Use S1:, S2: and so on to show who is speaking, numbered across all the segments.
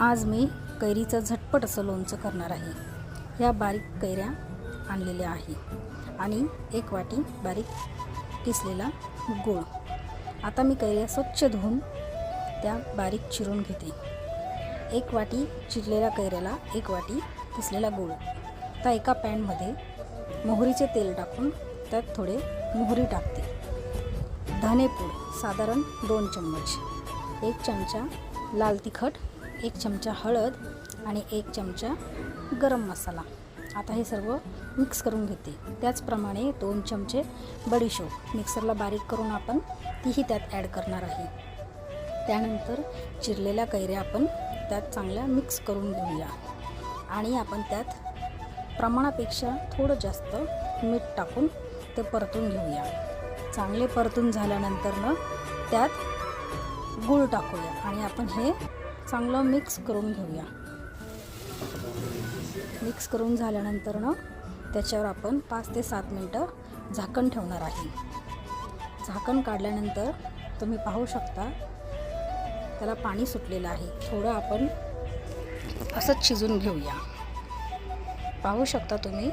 S1: आज मी कैरीचं झटपट असं लोणचं करणार आहे. ह्या बारीक कैऱ्या आणलेल्या आहे आणि एक वाटी बारीक किसलेला गूळ. आता मी कैऱ्या स्वच्छ धुवून त्या बारीक चिरून घेते. एक वाटी चिरलेल्या कैऱ्याला एक वाटी किसलेला गूळ. आता एका पॅनमध्ये मोहरीचे तेल टाकून त्यात थोडे मोहरी टाकते. धनेपूड साधारण दोन चम्मच. एक चमचा लाल तिखट एक चमचा हळद आणि एक चमचा गरम मसाला. आता हे सर्व मिक्स करून घेते. त्याचप्रमाणे दोन चमचे बडीशोप. मिक्सरला बारीक करून आपण तीही त्यात ॲड करणार आहे. त्यानंतर चिरलेल्या कैऱ्या आपण त्यात चांगल्या मिक्स करून घेऊया. आणि आपण त्यात प्रमाणापेक्षा थोडं जास्त मीठ टाकून ते परतून घेऊया. चांगले परतून झाल्यानंतरनं त्यात गूळ टाकूया. आणि आपण हे चांगलं मिक्स करून घेऊया. मिक्स करून झाल्यानंतरनं त्याच्यावर आपण पाच ते सात मिनटं झाकण ठेवणार आहे. झाकण काढल्यानंतर तुम्ही पाहू शकता त्याला पाणी सुटलेलं आहे. थोडं आपण असंच शिजून घेऊया. पाहू शकता तुम्ही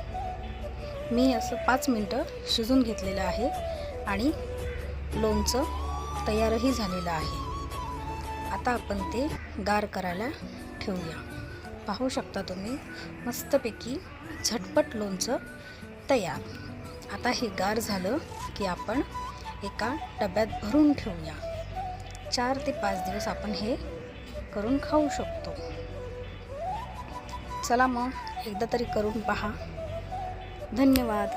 S1: मी असं पाच मिनटं शिजून घेतलेलं आहे आणि लोणचं तयारही झालेलं आहे. आता आपण ते गार करायला ठेवूया. पाहू शकता तुम्ही मस्तपैकी झटपट लोणचं तयार. आता हे गार झालं की आपण एका डब्यात भरून ठेवूया. चार ते पाच दिवस आपण हे करून खाऊ शकतो. चला मग एकदा तरी करून पहा. धन्यवाद.